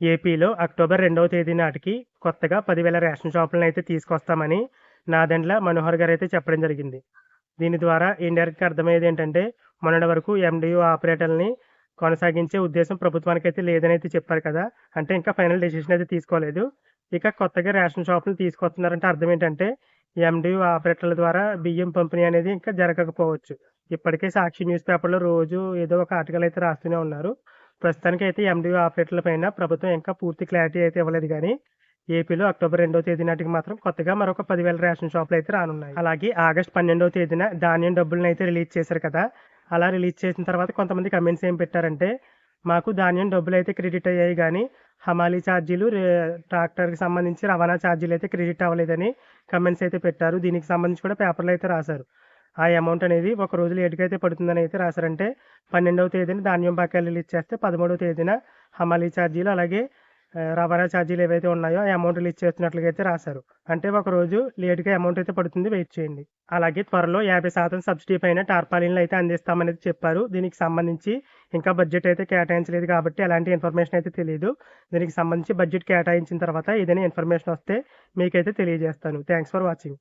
ఏపీలో అక్టోబర్ రెండవ తేదీ నాటికి కొత్తగా పదివేల రేషన్ షాపులను అయితే తీసుకొస్తామని నాదెండ్ల మనోహర్ గారు అయితే చెప్పడం జరిగింది. దీని ద్వారా ఇండైరెక్ట్గా అర్థమయ్యేది ఏంటంటే మొన్నటి వరకు ఎండియూ ఆపరేటర్ని కొనసాగించే ఉద్దేశం ప్రభుత్వానికి అయితే లేదని అయితే చెప్పారు కదా అంటే ఇంకా ఫైనల్ డెసిషన్ అయితే తీసుకోలేదు. ఇక కొత్తగా రేషన్ షాపులు తీసుకొస్తున్నారంటే అర్థం ఏంటంటే ఎండియూ ఆపరేటర్ల ద్వారా బియ్యం పంపిణీ అనేది ఇంకా జరగకపోవచ్చు. ఇప్పటికే సాక్షి న్యూస్ పేపర్లో రోజు ఏదో ఒక ఆర్టికల్ అయితే రాస్తూనే ఉన్నారు. ప్రస్తుతానికి అయితే ఎండియు ఆపరేటర్ల పైన ప్రభుత్వం ఇంకా పూర్తి క్లారిటీ అయితే ఇవ్వలేదు కానీ ఏపీలో అక్టోబర్ రెండవ తేదీ నాటికి మాత్రం కొత్తగా మరొక పదివేల రేషన్ షాపులు అయితే రానున్నాయి. అలాగే ఆగస్ట్ పన్నెండవ తేదీన ధాన్యం డబ్బులను అయితే రిలీజ్ చేశారు కదా అలా రిలీజ్ చేసిన తర్వాత కొంతమంది కమెంట్స్ ఏం పెట్టారంటే మాకు ధాన్యం డబ్బులు అయితే క్రెడిట్ అయ్యాయి కానీ హమాలీ ఛార్జీలు ట్రాక్టర్కి సంబంధించి రవాణా ఛార్జీలు అయితే క్రెడిట్ అవ్వలేదని కమెంట్స్ అయితే పెట్టారు. దీనికి సంబంధించి కూడా పేపర్లు అయితే రాశారు. ఆ అమౌంట్ అనేది ఒక రోజు లేటుగా అయితే పడుతుందని అయితే రాశారంటే పన్నెండవ తేదీన ధాన్యం బకాయిలు రిలీజ్ చేస్తే పదమూడవ తేదీన హమాలీ ఛార్జీలు అలాగే రవాణా ఛార్జీలు ఏవైతే ఉన్నాయో ఆ అమౌంట్ రిలీజ్ చేస్తున్నట్లుగా అయితే రాశారు. అంటే ఒక రోజు లేటుగా అమౌంట్ అయితే పడుతుంది వెయిట్ చేయండి. అలాగే త్వరలో యాభై శాతం సబ్సిడీ పైన టార్పాలిన్లు అయితే అందిస్తామనేది చెప్పారు. దీనికి సంబంధించి ఇంకా బడ్జెట్ అయితే కేటాయించలేదు కాబట్టి అలాంటి ఇన్ఫర్మేషన్ అయితే తెలియదు దీనికి సంబంధించి బడ్జెట్ కేటాయించిన తర్వాత ఏదైనా ఇన్ఫర్మేషన్ వస్తే మీకైతే తెలియజేస్తాను. Thanks for watching